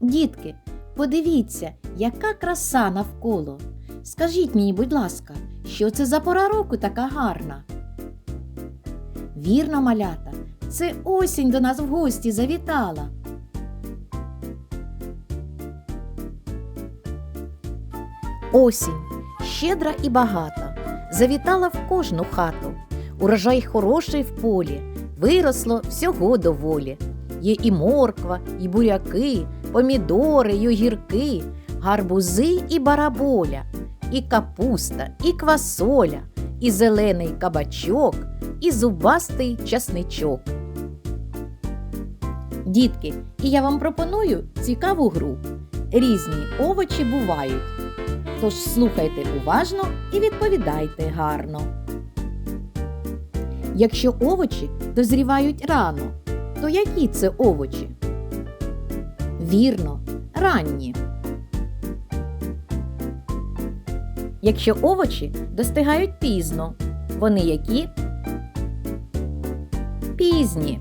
Дітки, подивіться, яка краса навколо. Скажіть мені, будь ласка, що це за пора року така гарна? Вірно, малята, це осінь до нас в гості завітала. Осінь щедра і багата, завітала в кожну хату. Урожай хороший в полі, виросло всього доволі. Є і морква, і буряки, помідори, й огірки, гарбузи і бараболя, і капуста, і квасоля, і зелений кабачок, і зубастий часничок. Дітки, і я вам пропоную цікаву гру. Різні овочі бувають. Тож слухайте уважно і відповідайте гарно. Якщо овочі дозрівають рано, то які це овочі? Вірно, ранні. Якщо овочі достигають пізно, вони які? Пізні.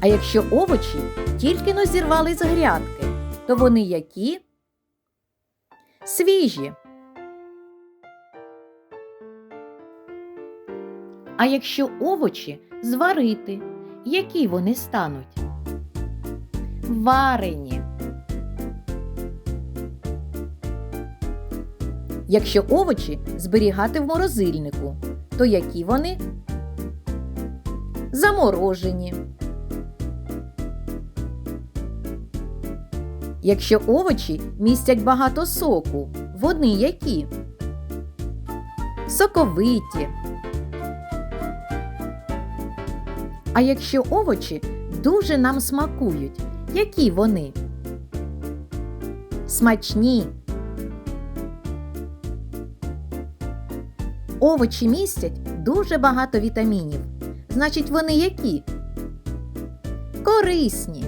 А якщо овочі тільки но зірвали з грядки, то вони які? Свіжі. А якщо овочі зварити, які вони стануть? Варені. Якщо овочі зберігати в морозильнику, то які вони? Заморожені. Якщо овочі містять багато соку, вони які? Соковиті. А якщо овочі дуже нам смакують, які вони? Смачні. Овочі містять дуже багато вітамінів. Значить, вони які? Корисні.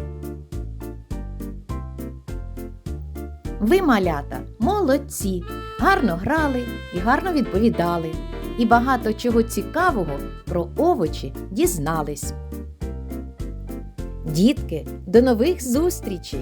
Ви, малята, молодці, гарно грали і гарно відповідали, і багато чого цікавого про овочі дізнались. Дітки, до нових зустрічей!